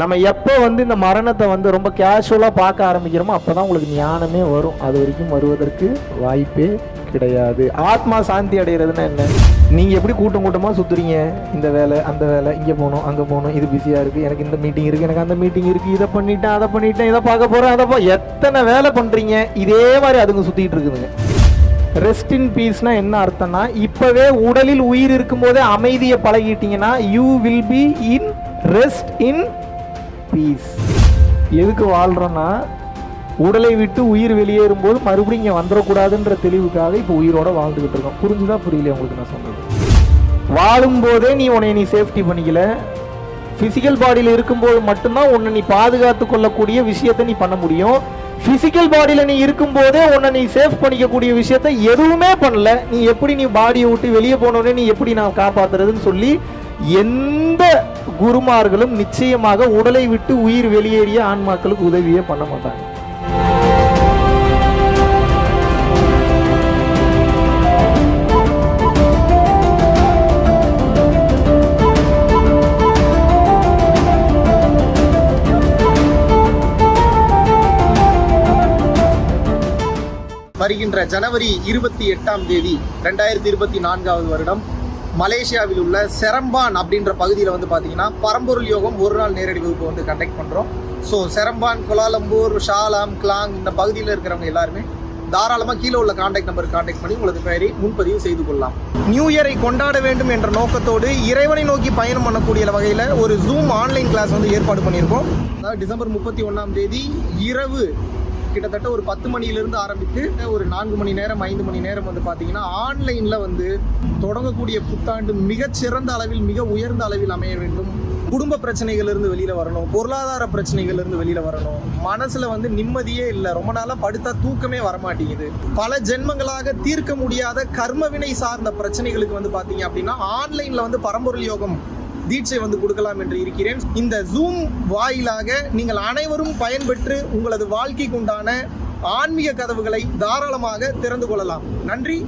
நம்ம எப்போ வந்து இந்த மரணத்தை வந்து ரொம்ப கேஷுவலாக பார்க்க ஆரம்பிக்கிறோமோ அப்போ தான் உங்களுக்கு ஞானமே வரும். அது வரைக்கும் வருவதற்கு வாய்ப்பே கிடையாது. ஆத்மா சாந்தி அடைகிறதுனா என்ன? நீங்கள் எப்படி கூட்டம் கூட்டமாக சுற்றுறீங்க இந்த வேலை அந்த வேலை இங்கே போகணும் அங்கே போகணும் இது பிஸியாக இருக்குது எனக்கு இந்த மீட்டிங் இருக்குது எனக்கு அந்த மீட்டிங் இருக்குது இதை பண்ணிட்டேன் அதை பண்ணிட்டேன் இதை பார்க்க போகிறேன் அதை பா எத்தனை வேலை பண்ணுறீங்க இதே மாதிரி அதுங்க சுற்றிட்டு இருக்குதுங்க. ரெஸ்ட் இன் பீஸ்னா என்ன அர்த்தம்னா இப்போவே உடலில் உயிர் இருக்கும்போதே அமைதியை பழகிட்டீங்கன்னா you will be in rest in peace எதுக்கு வாழ்கிறோன்னா உடலை விட்டு உயிர் வெளியேறும்போது மறுபடியும் இங்கே வந்துடக்கூடாதுன்ற தெளிவுக்காக இப்போ உயிரோட வாழ்ந்துக்கிட்டு இருக்கோம். புரிஞ்சுதா புரியல உங்களுக்கு நான் சொன்னது வாழும்போதே நீ உன்னை நீ சேஃப்டி பண்ணிக்கல. ஃபிசிக்கல் பாடியில் இருக்கும்போது மட்டும்தான் உன்னை நீ பாதுகாத்து கொள்ளக்கூடிய விஷயத்தை நீ பண்ண முடியும். ஃபிசிக்கல் பாடியில் நீ இருக்கும்போதே உன்னை நீ சேஃப் பண்ணிக்கக்கூடிய விஷயத்த எதுவுமே பண்ணல. நீ எப்படி நீ பாடியை விட்டு வெளியே போனோடனே நீ எப்படி நான் காப்பாத்துறதுன்னு சொல்லி எந்த குருமார்களும் நிச்சயமாக உடலை விட்டு உயிர் வெளியேறிய ஆன்மாக்களுக்கு உதவியே பண்ண மாட்டாங்க. வருகின்ற ஜனவரி இருபத்தி எட்டாம் தேதி ரெண்டாயிரத்தி இருபத்தி நான்காவது வருடம் மலேசியாவில் உள்ள செரம்பான் அப்படின்ற பகுதியில் வந்து பார்த்தீங்கன்னா பரம்பொருள் யோகம் ஒரு நாள் நேரடி வகுப்பு வந்து கண்டக்ட் பண்ணுறோம் so Seremban Kuala Lumpur Shah Alam Klang இந்த பகுதியில் இருக்கிறவங்க எல்லாருமே தாராளமாக கீழே உள்ள காண்டாக்ட் நம்பருக்கு காண்டாக்ட் பண்ணி உங்களுக்கு பெயரை முன்பதிவு செய்து கொள்ளலாம். நியூ இயரை கொண்டாட வேண்டும் என்ற நோக்கத்தோடு இறைவனை நோக்கி பயணம் பண்ணக்கூடிய வகையில் ஒரு ஜூம் ஆன்லைன் கிளாஸ் வந்து ஏற்பாடு பண்ணியிருக்கோம். அதாவது டிசம்பர் முப்பத்தி ஒன்றாம் தேதி இரவு கிட்டத்தட்ட ஒரு பத்து மணியிலிருந்து ஆரம்பித்து ஒரு நான்கு மணி நேரம் ஐந்து மணி நேரம் வந்து பார்த்தீங்கன்னா ஆன்லைனில் வந்து தொடங்கக்கூடிய புத்தாண்டு மிகச்சிறந்த அளவில் மிக உயர்ந்த அளவில் அமைய வேண்டும். குடும்ப பிரச்சனைகள்லேருந்து வெளியில் வரணும். பொருளாதார பிரச்சனைகள் வெளியில் வரணும். மனசில் வந்து நிம்மதியே இல்லை. ரொம்ப நாளாக படுத்தா தூக்கமே வரமாட்டேங்குது. பல ஜென்மங்களாக தீர்க்க முடியாத கர்மவினை சார்ந்த பிரச்சனைகளுக்கு வந்து பார்த்தீங்க அப்படின்னா ஆன்லைனில் வந்து பரம்பொருள் யோகம் தீட்சை வந்து கொடுக்கலாம் என்று இருக்கிறேன். இந்த ஜூம் வாயிலாக நீங்கள் அனைவரும் பயன்பெற்று உங்களது வாழ்க்கைக்கு உண்டான ஆன்மீக கதவுகளை தாராளமாக திறந்து கொள்ளலாம். நன்றி.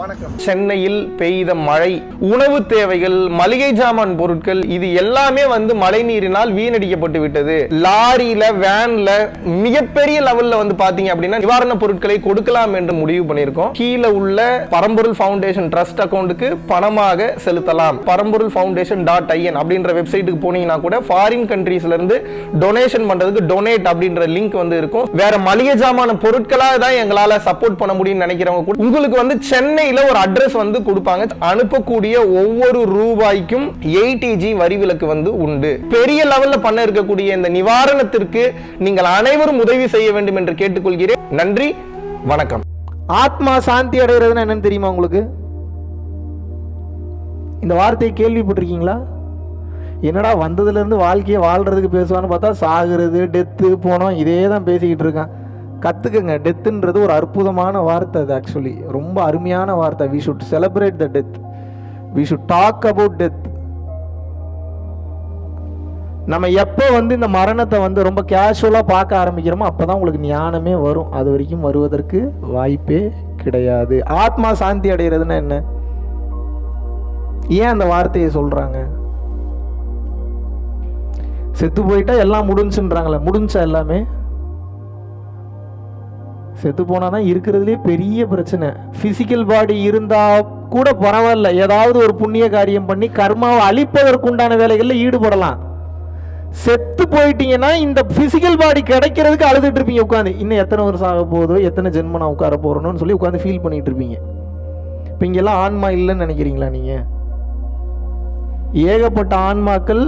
வணக்கம். சென்னையில் பெய்த மழை உணவு தேவைகள் மளிகை ஜாமான் பொருட்கள் இது எல்லாமே வந்து மழை நீரினால் வீணடிக்கப்பட்டு விட்டது. லாரியில வேன்ல மிகப்பெரிய லெவல்ல வந்து பாத்தீங்க அப்படின்னா நிவாரண பொருட்களை கொடுக்கலாம் என்று முடிவு பண்ணியிருக்கோம். கீழே உள்ள பரம்பொருள் ஃபவுண்டேஷன் ட்ரஸ்ட் அக்கௌண்ட்டுக்கு பணமாக செலுத்தலாம். பரம்பொருள் ஃபவுண்டேஷன் டாட் ஐஎன் அப்படின்ற வெப்சைட்டுக்கு போனீங்கன்னா கூட ஃபாரின் கண்ட்ரீஸ்ல இருந்து டொனேஷன் பண்றதுக்கு டொனேட் அப்படின்ற லிங்க் வந்து இருக்கும். வேற மளிகை ஜாமான பொருட்களாக தான் எங்களால சப்போர்ட் பண்ண முடியும்னு நினைக்கிறவங்க கூட உங்களுக்கு வந்து சென்னை சென்னையில் ஒரு அட்ரஸ் வந்து கொடுப்பாங்க. அனுப்பக்கூடிய ஒவ்வொரு ரூபாய்க்கும் எயிட்டிஜி வரி விலக்கு வந்து உண்டு. பெரிய லெவல்ல பண்ண இருக்கக்கூடிய இந்த நிவாரணத்திற்கு நீங்கள் அனைவரும் உதவி செய்ய வேண்டும் என்று கேட்டுக்கொள்கிறேன். நன்றி வணக்கம். ஆத்மா சாந்தி அடைகிறதுனா என்னன்னு தெரியுமா உங்களுக்கு? இந்த வார்த்தையை கேள்விப்பட்டிருக்கீங்களா? என்னடா வந்ததுலேருந்து வாழ்க்கையை வாழ்கிறதுக்கு பேசுவான்னு பார்த்தா சாகுறது டெத்து போனோம் இதே தான் பேசிக்கிட்டு இருக்கான். கற்றுக்குங்க டெத்துன்றது ஒரு அற்புதமான வார்த்தை அது ஆக்சுவலி ரொம்ப அருமையான வார்த்தை. We should celebrate the death we should talk about death நம்ம எப்போ வந்து இந்த மரணத்தை வந்து ரொம்ப கேஷுவலாக பார்க்க ஆரம்பிக்கிறோமோ அப்போ தான் உங்களுக்கு ஞானமே வரும். அது வரைக்கும் வருவதற்கு வாய்ப்பே கிடையாது. ஆத்மா சாந்தி அடைகிறதுனா என்ன? ஏன் அந்த வார்த்தையை சொல்கிறாங்க செத்து போயிட்டா எல்லாம் முடிஞ்சுன்றாங்களே. முடிஞ்சா எல்லாமே? செத்து போனால் தான் இருக்கிறதுலே பெரிய பிரச்சனை. ஃபிசிக்கல் பாடி இருந்தால் கூட பரவாயில்ல. ஏதாவது ஒரு புண்ணிய காரியம் பண்ணி கர்மாவை அழிப்பதற்குண்டான வேலைகளில் ஈடுபடலாம். செத்து போயிட்டீங்கன்னா இந்த ஃபிசிக்கல் பாடி கிடைக்கிறதுக்கு அழுதுட்டு இருப்பீங்க உட்காந்து இன்னும் எத்தனை வருஷம் ஆக போதோ எத்தனை ஜென்ம நான் உட்கார போகிறோன்னு சொல்லி உட்காந்து ஃபீல் பண்ணிட்டு இருப்பீங்க. இப்போ இங்கெல்லாம் ஆன்மா இல்லைன்னு நினைக்கிறீங்களா நீங்கள் ஏகப்பட்ட ஆன்மாக்கள்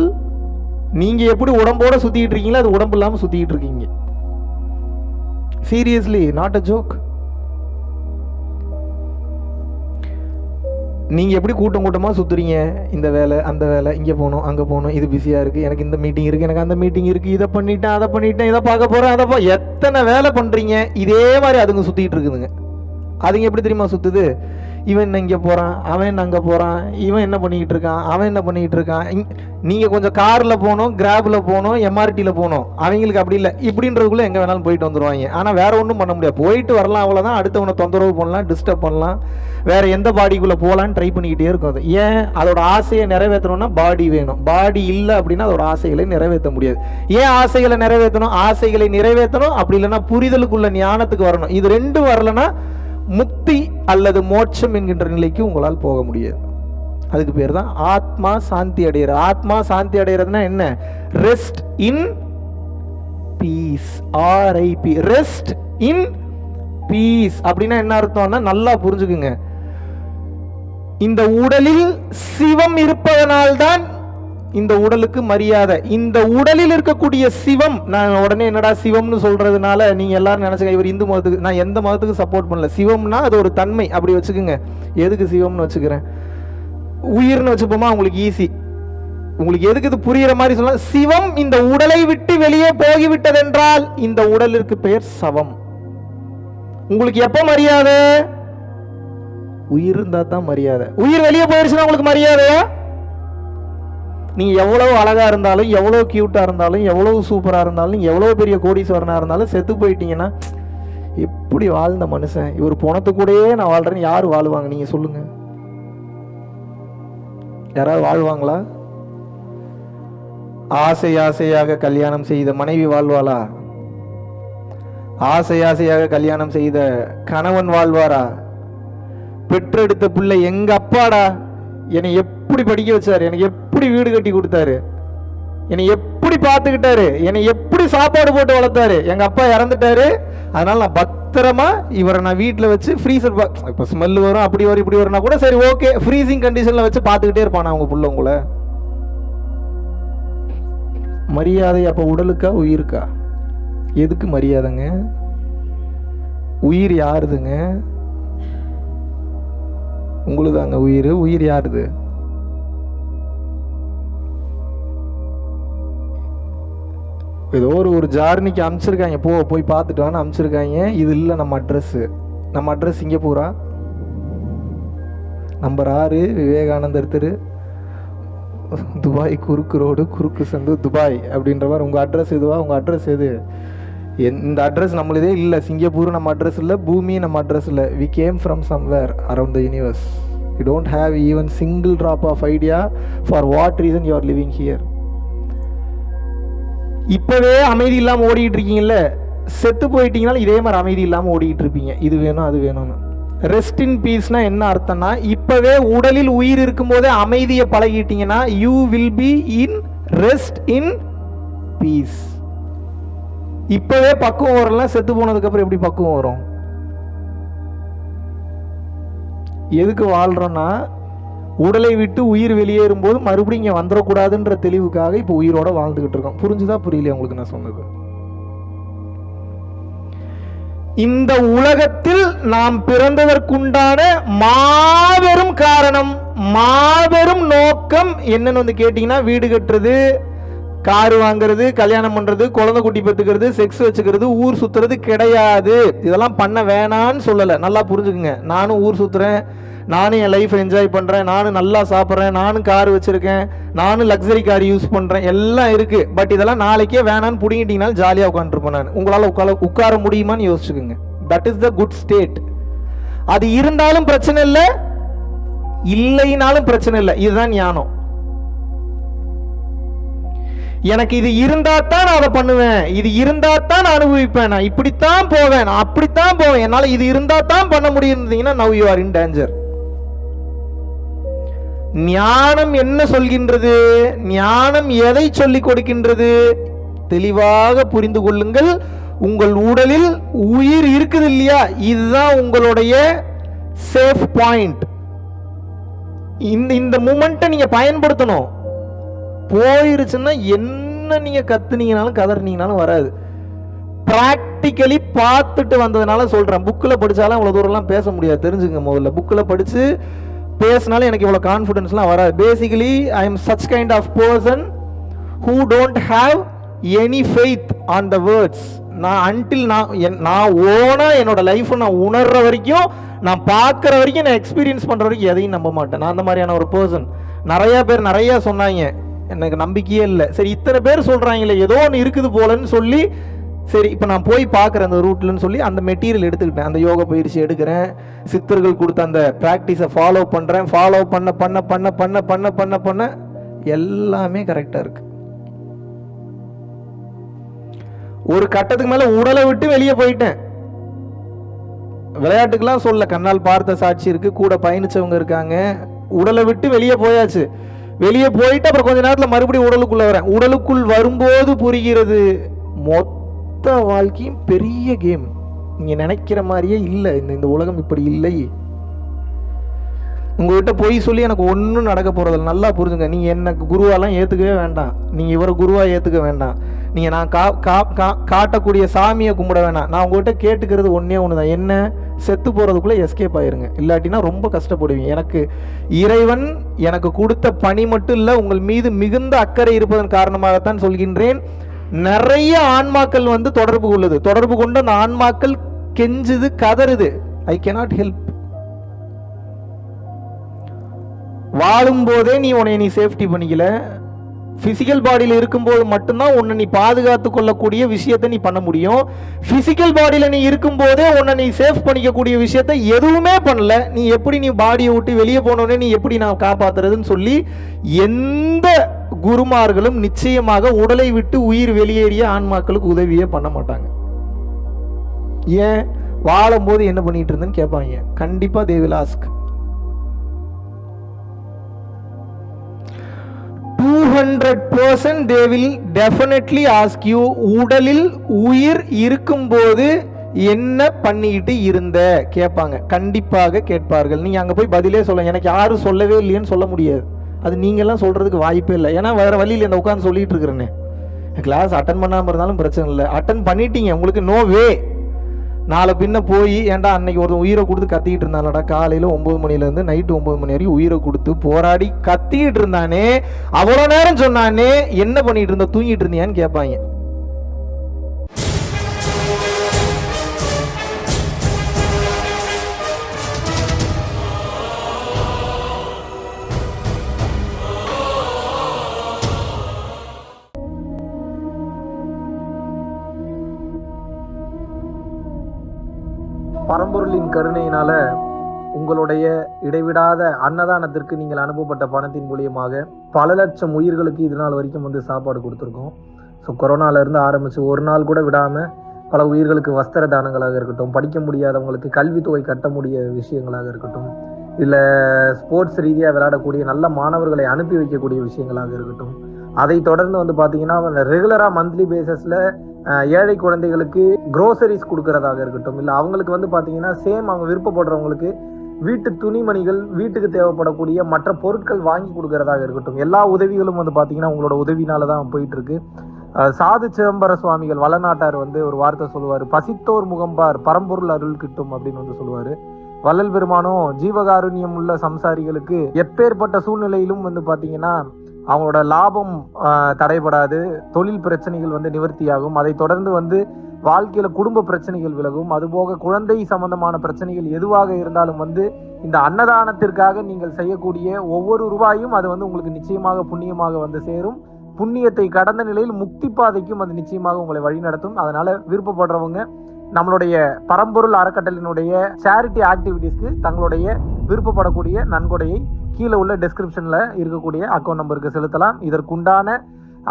நீங்கள் எப்படி உடம்போட சுற்றிக்கிட்டு இருக்கீங்களோ அது உடம்பு இல்லாமல் சுற்றிக்கிட்டு இருக்கீங்க. சீரியஸ்லி நாட் அ ஜோக் நீங்கள் எப்படி கூட்டம் கூட்டமாக சுற்றுறீங்க இந்த வேலை அந்த வேலை இங்கே போகணும் அங்கே போகணும் இது பிஸியாக இருக்குது எனக்கு இந்த மீட்டிங் இருக்குது எனக்கு அந்த மீட்டிங் இருக்குது இதை பண்ணிட்டேன் அதை பண்ணிட்டேன் இதை பார்க்க போகிறேன் அதை பா எத்தனை வேலை பண்ணுறீங்க இதே மாதிரி அதுங்க சுற்றிட்டு இருக்குதுங்க. அதுங்க எப்படி தெரியுமா சுற்றுது இவன் இங்கே போகிறான் அவன் என்ன அங்கே போகிறான் இவன் என்ன பண்ணிக்கிட்டு இருக்கான் அவன் என்ன பண்ணிக்கிட்டு இருக்கான். நீங்கள் கொஞ்சம் காரில் போகணும் கிராபில் போகணும் எம்ஆர்டியில் போகணும். அவங்களுக்கு அப்படி இல்லை. இப்படின்றதுக்குள்ளே எங்கே வேணாலும் போயிட்டு வந்துடுவாங்க ஆனால் வேறு ஒன்றும் பண்ண முடியாது. போயிட்டு வரலாம் அவ்வளோதான் அடுத்தவனை தொந்தரவு பண்ணலாம் டிஸ்டர்ப் பண்ணலாம். வேறு எந்த பாடிக்குள்ளே போகலான்னு ட்ரை பண்ணிக்கிட்டே இருக்கும் அது. ஏன்? அதோட ஆசையை நிறைவேற்றணும்னா பாடி வேணும். பாடி இல்லை அப்படின்னா அதோட ஆசைகளை நிறைவேற்ற முடியாது. ஏன் ஆசைகளை நிறைவேற்றணும்? ஆசைகளை நிறைவேற்றணும். அப்படி இல்லைன்னா புரிதலுக்குள்ள ஞானத்துக்கு வரணும். இது ரெண்டும் வரலன்னா முக்தி அல்லது மோட்சம் என்கின்ற நிலைக்கு உங்களால் போக முடியாது. அதுக்கு பேர் தான் ஆத்மா சாந்தி அடைகிறது ஆத்மா சாந்தி அடைகிறதுனா என்ன? Rest in peace RIP rest in peace அப்படின்னா என்ன அர்த்தம்னா நல்லா புரிஞ்சுக்குங்க. இந்த உடலில் சிவம் இருப்பதனால்தான் இந்த உடலுக்கு மரியாதை. இந்த உடலில் இருக்கக்கூடிய சிவம் நான் உடனே என்னடா சிவம்னு சொல்றதுனால நீங்க எல்லாரும் நினைச்சுக்க இவர் இந்து மதத்துக்கு நான் எந்த மதத்துக்கு சப்போர்ட் பண்ணல. சிவம்னா அது ஒரு தன்மை. அப்படி வச்சுக்கோங்க. எதுக்கு சிவம்னு வச்சுக்கிறேன்? உயிர்னு வச்சுப்போமா? உங்களுக்கு ஈஸி உங்களுக்கு எதுக்கு இது புரியுற மாதிரி சொல்லலாம் சிவம் இந்த உடலை விட்டு வெளியே போகிவிட்டதென்றால் இந்த உடலிற்கு பெயர் சவம். உங்களுக்கு எப்ப மரியாதை? உயிர் இருந்தா தான் மரியாதை. உயிர் வெளியே போயிருச்சுன்னா உங்களுக்கு மரியாதையா? நீங்க எவ்வளவு அழகா இருந்தாலும் எவ்வளவு க்யூட்டாக இருந்தாலும் எவ்வளவு சூப்பரா இருந்தாலும் எவ்வளவு பெரிய கோடீஸ்வரனா இருந்தாலும் செத்து போயிட்டீங்கன்னா எப்படி வாழ்ந்த மனுஷன்? இவர் பணத்து கூடயே நான் வாழ்கிறேன்னு யார் வாழ்வாங்க? நீங்க சொல்லுங்க. யாராவது வாழ்வாங்களா? ஆசை ஆசையாக கல்யாணம் செய்த மனைவி வாழ்வாளா? ஆசை ஆசையாக கல்யாணம் செய்த கணவன் வாழ்வாரா? பெற்றெடுத்த பிள்ளை எங்க அப்பாடா? என்னை எப்படி படிக்க வச்சாரு? எனக்கு எப்படி வீடு கட்டி கொடுத்தாரு? என்னை எப்படி பார்த்துக்கிட்டாரு? என்னை எப்படி சாப்பாடு போட்டு வளர்த்தாரு? எங்கள் அப்பா இறந்துட்டாரு. அதனால் நான் பத்திரமா இவரை நான் வீட்டில் வச்சு ஃப்ரீசர் இப்போ ஸ்மெல் வரும் அப்படி வரும் இப்படி வரும்னா கூட சரி ஓகே ஃப்ரீசிங் கண்டிஷனில் வச்சு பார்த்துக்கிட்டே இருப்பான் அவங்க புள்ள உங்களை? மரியாதை அப்போ உடலுக்கா உயிருக்கா? எதுக்கு மரியாதைங்க? உயிர் யாருதுங்க? உங்களுதாங்க உயிர். உயிர் யாருது? ஏதோ ஒரு ஒரு ஜார்னிக்கு அனுப்பிச்சிருக்காங்க. போ போய் பார்த்துட்டு வான்னு அனுப்பிச்சிருக்காங்க. இது இல்லை நம்ம அட்ரஸ்ஸு நம்ம அட்ரஸ் சிங்கப்பூரா நம்பர் ஆறு விவேகானந்தர் தெரு. துபாய் குறுக்கு ரோடு குறுக்கு சந்து துபாய் அப்படின்ற மாதிரி. உங்கள் அட்ரஸ் இதுவா உங்கள் அட்ரஸ் எது? என்- இந்த அட்ரஸ் நம்மளதே இல்லை. சிங்கப்பூர் நம்ம அட்ரஸ் இல்லை. பூமி நம்ம அட்ரஸ் இல்லை. We came from somewhere around the universe you don't have even single drop of idea for what reason you are living here இப்போவே அமைதி இல்லாமல் ஓடிக்கிட்டு இருக்கீங்கல்ல செத்து போயிட்டீங்கனாலும் இதே மாதிரி அமைதி இல்லாமல் ஓடிக்கிட்டு இருப்பீங்க. இது வேணும் அது வேணும்னு. ரெஸ்ட் இன் பீஸ்னா என்ன அர்த்தம்னா இப்போவே உடலில் உயிர் இருக்கும்போதே அமைதியை பழகிட்டீங்கன்னா you will be in rest in peace இப்போவே பக்குவம் வரலாம் செத்து போனதுக்கப்புறம் எப்படி பக்குவம் வரும்? எதுக்கு வாழ்கிறோன்னா உடலை விட்டு உயிர் வெளியேறும்போது மறுபடியும் இங்கே வந்துடக்கூடாதுன்ற தெளிவுக்காக இப்போ உயிரோட வாழ்ந்துகிட்டு இருக்கோம். புரிஞ்சுதா புரியலையா உங்களுக்கு நான் சொன்னது? இந்த உலகத்தில் நாம் பிறந்ததற்குண்டான மாபெரும் காரணம் மாபெரும் நோக்கம் என்னன்னு வந்து கேட்டிங்கன்னா வீடு கட்டுறது கார் வாங்குறது கல்யாணம் பண்றது குழந்தை குட்டி பெற்றுக்கிறது செக்ஸ் வச்சுக்கிறது ஊர் சுத்துறது கிடையாது. இதெல்லாம் பண்ண வேணான்னு சொல்லலை. நல்லா புரிஞ்சுக்குங்க. நானும் ஊர் சுத்துறேன். நானும் என் லைஃப் என்ஜாய் பண்ணுறேன் நானும் நல்லா சாப்பிட்றேன். நானும் கார் வச்சுருக்கேன். நானும் லக்ஸரி கார் யூஸ் பண்ணுறேன் எல்லாம் இருக்குது பட் இதெல்லாம் நாளைக்கே வேணான்னு பிடிங்கிட்டீங்கனாலும் ஜாலியாக உட்காந்துருப்பேன் நான். உங்களால் உட்கார உட்கார முடியுமான்னு யோசிச்சுக்கோங்க. That is the good state அது இருந்தாலும் பிரச்சனை இல்லை இல்லைனாலும் பிரச்சனை இல்லை. இதுதான் ஞானம். எனக்கு இது இருந்தா தான் நான் அதை பண்ணுவேன். இது இருந்தா தான் நான் அனுபவிப்பேன். நான் இப்படித்தான் போவேன். நான் அப்படித்தான் போவேன். என்னால் இது இருந்தா தான் பண்ண முடியும்னீங்கன்னா now you are in danger ஞானம் என்ன சொல்கின்றது? ஞானம் எதை சொல்லிக் கொடுக்கின்றது? தெளிவாக புரிந்து கொள்ளுங்கள். உங்கள் உடலில் உயிர் இருக்குது இல்லையா? இதுதான் உங்களுடைய சேஃப் பாயிண்ட் இந்த இந்த மூமெண்ட்டை நீங்கள் பயன்படுத்தணும். போயிருச்சுன்னா என்ன நீங்கள் கத்துனீங்கனாலும் கதறினீங்கனாலும் வராது. ப்ராக்டிக்கலி பார்த்துட்டு வந்ததுனால சொல்கிறேன் புக்கில் படித்தாலும் அவ்வளோ தூரம்லாம் பேச முடியாது. தெரிஞ்சுங்க முதல்ல. புக்கில் படித்து பேசினாலும் எனக்கு இவ்வளோ கான்ஃபிடென்ஸ்லாம் வராது. Basically I am such kind of person who don't have any faith on the words நான் அன்டில் நான் என் நான் ஓனாக என்னோட லைஃப்பை நான் உணர்ற வரைக்கும் நான் பார்க்குற வரைக்கும் நான் எக்ஸ்பீரியன்ஸ் பண்ணுற வரைக்கும் எதையும் நம்ப மாட்டேன். நான் அந்த மாதிரியான ஒரு பர்சன் நிறையா பேர் நிறையா சொன்னாங்க. எனக்கு நம்பிக்கையே இல்லை. சரி இத்தனை பேர் சொல்கிறாங்களே ஏதோ ஒன்று இருக்குது போலன்னு சொல்லி சரி இப்போ நான் போய் பார்க்குறேன் அந்த ரூட்லன்னு சொல்லி அந்த மெட்டீரியல் எடுத்துக்கிட்டேன். அந்த யோக பயிற்சி எடுக்கிறேன். சித்தர்கள் கொடுத்த அந்த ப்ராக்டிஸை ஃபாலோ பண்ணுறேன் ஃபாலோ பண்ண பண்ண பண்ண பண்ண பண்ண பண்ண பண்ண எல்லாமே கரெக்டாக இருக்கு. ஒரு கட்டத்துக்கு மேலே உடலை விட்டு வெளியே போயிட்டேன். விளையாட்டுக்கெல்லாம் சொல்ல கண்ணால் பார்த்த சாட்சி இருக்கு. கூட பயணிச்சவங்க இருக்காங்க. உடலை விட்டு வெளியே போயாச்சு. வெளியே போயிட்டு அப்புறம் கொஞ்ச நேரத்தில் மறுபடியும் உடலுக்குள்ளே வரேன். உடலுக்குள் வரும்போது புரிகிறது. மொத்த வாழ்க்கையும் பெரிய கேம் நீங்கள் நினைக்கிற மாதிரியே இல்லை. இந்த இந்த உலகம் இப்படி இல்லை உங்கள்கிட்ட பொய் சொல்லி எனக்கு ஒன்றும் நடக்க போகிறதில்ல நல்லா புரிஞ்சுங்க. நீங்கள் எனக்கு குருவாலாம் ஏற்றுக்கவே வேண்டாம். நீங்கள் இவரை குருவாக ஏற்றுக்க வேண்டாம். நீங்கள் நான் கா கா கா காட்டக்கூடிய சாமியை கும்பிட வேணாம். நான் உங்கள்கிட்ட கேட்டுக்கிறது ஒன்றே ஒன்று தான் என்ன? செத்து போகிறதுக்குள்ளே எஸ்கேப் ஆயிருங்க. இல்லாட்டினா ரொம்ப கஷ்டப்படுவீங்க. எனக்கு இறைவன் எனக்கு கொடுத்த பணி மட்டும் இல்லை உங்கள் மீது மிகுந்த அக்கறை இருப்பதன் காரணமாகத்தான் சொல்கின்றேன். நிறைய ஆன்மாக்கள் வந்து தொடர்பு கொள்ளுது. தொடர்பு கொண்டு அந்த ஆன்மாக்கள் கெஞ்சுது கதறுது. ஐ கெனாட் ஹெல்ப் வாழும் போதே நீ உன்னை நீ சேஃப்டி பண்ணிக்கல. ஃபிசிக்கல் பாடியில் இருக்கும்போது மட்டும்தான் உன்னை நீ பாதுகாத்து கொள்ளக்கூடிய விஷயத்தை நீ பண்ண முடியும். ஃபிசிக்கல் பாடியில் நீ இருக்கும்போதே உன்னை நீ சேஃப் பண்ணிக்கக்கூடிய விஷயத்தை எதுவுமே பண்ணல. நீ எப்படி நீ பாடியை விட்டு வெளியே போனோடனே நீ எப்படி நான் காப்பாத்துறதுன்னு சொல்லி எந்த குருமார்களும் நிச்சயமாக உடலை விட்டு உயிர் வெளியேறிய ஆன்மாக்களுக்கு உதவியே பண்ண மாட்டாங்க. ஏன்? வாழும்போது என்ன பண்ணிட்டு இருந்தேன்னு கேட்பாங்க கண்டிப்பாக they will ask hundred percent they will definitely ask you உடலில் உயிர் இருக்கும்போது என்ன பண்ணிக்கிட்டு இருந்த? கேட்பாங்க. கண்டிப்பாக கேட்பார்கள். நீங்கள் அங்கே போய் பதிலே சொல்ல எனக்கு யாரும் சொல்லவே இல்லையேன்னு சொல்ல முடியாது. அது நீங்கள்லாம் சொல்கிறதுக்கு வாய்ப்பே இல்லை. ஏன்னா வேறு வழியில் இந்த உட்காந்து சொல்லிட்டு இருக்கிறேன்னு கிளாஸ் அட்டன் பண்ணாமல் இருந்தாலும் பிரச்சனை இல்லை. அட்டன் பண்ணிட்டீங்க. உங்களுக்கு நோ வே நாளை பின்ன போய் ஏன்டா அன்னைக்கு ஒரு உயிரை கொடுத்து கத்திக்கிட்டு இருந்தானடா காலையில் ஒம்பது மணிலேருந்து நைட்டு ஒம்பது மணி வரைக்கும் உயிரை கொடுத்து போராடி கத்திக்கிட்டு இருந்தானே. அவ்வளோ நேரம் சொன்னானே என்ன பண்ணிட்டு இருந்தா தூங்கிட்டு இருந்தியான்னு கேட்பாங்க. பரம்பொருளின் கருணையினால உங்களுடைய இடைவிடாத அன்னதானத்திற்கு நீங்கள் அனுப்பப்பட்ட பணத்தின் மூலியமாக பல லட்சம் உயிர்களுக்கு இது நாள் வரைக்கும் வந்து சாப்பாடு கொடுத்துருக்கோம். ஸோ கொரோனாலேருந்து ஆரம்பித்து ஒரு நாள் கூட விடாமல் பல உயிர்களுக்கு வஸ்திர தானங்களாக இருக்கட்டும் படிக்க முடியாதவங்களுக்கு கல்வித்தொகை கட்ட முடிய விஷயங்களாக இருக்கட்டும் இல்லை ஸ்போர்ட்ஸ் ரீதியாக விளையாடக்கூடிய நல்ல மாணவர்களை அனுப்பி வைக்கக்கூடிய விஷயங்களாக இருக்கட்டும். அதை தொடர்ந்து வந்து பார்த்தீங்கன்னா ரெகுலராக மந்த்லி பேசஸில் ஏழை குழந்தைகளுக்கு க்ரோசரிஸ் கொடுக்கறதாக இருக்கட்டும். இல்லை அவங்களுக்கு வந்து பார்த்தீங்கன்னா சேம் அவங்க விருப்பப்படுறவங்களுக்கு வீட்டு துணிமணிகள் வீட்டுக்கு தேவைப்படக்கூடிய மற்ற பொருட்கள் வாங்கி கொடுக்கறதாக இருக்கட்டும். எல்லா உதவிகளும் வந்து பார்த்தீங்கன்னா உங்களோட உதவினால தான் போயிட்டு இருக்கு சாது சிதம்பர சுவாமிகள் வளநாட்டார் வந்து ஒரு வார்த்தை சொல்லுவார். பசித்தோர் முகம்பார் பரம்பொருள் அருள் கிட்டும் அப்படின்னு வந்து சொல்லுவார். வள்ளல் பெருமானும் ஜீவகாருண்யம் உள்ள சம்சாரிகளுக்கு எப்பேற்பட்ட சூழ்நிலையிலும் வந்து பார்த்தீங்கன்னா அவங்களோட லாபம் தடைபடாது. தொழில் பிரச்சனைகள் வந்து நிவர்த்தியாகும். அதை தொடர்ந்து வந்து வாழ்க்கையில குடும்ப பிரச்சனைகள் விலகும். அதுபோக குழந்தை சம்பந்தமான பிரச்சனைகள் எதுவாக இருந்தாலும் வந்து இந்த அன்னதானத்திற்காக நீங்கள் செய்யக்கூடிய ஒவ்வொரு ரூபாயும் அது வந்து உங்களுக்கு நிச்சயமாக புண்ணியமாக வந்து சேரும். புண்ணியத்தை கடந்த நிலையில் முக்தி பாதைக்கும் அது நிச்சயமாக உங்களை வழிநடத்தும். அதனால விருப்பப்படுறவங்க நம்மளுடைய பரம்பொருள் அறக்கட்டளினுடைய சேரிட்டி ஆக்டிவிட்டீஸ்க்கு தங்களுடைய விருப்பப்படக்கூடிய நன்கொடையை கீழே உள்ள டெஸ்கிரிப்ஷன்ல இருக்கக்கூடிய அக்கௌண்ட் நம்பருக்கு செலுத்தலாம். இதற்குண்டான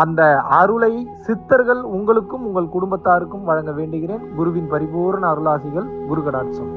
அந்த அருளை சித்தர்கள் உங்களுக்கும் உங்கள் குடும்பத்தாருக்கும் வழங்க வேண்டுகிறேன். குருவின் பரிபூர்ண அருளாசிகள் குரு கடாட்சம்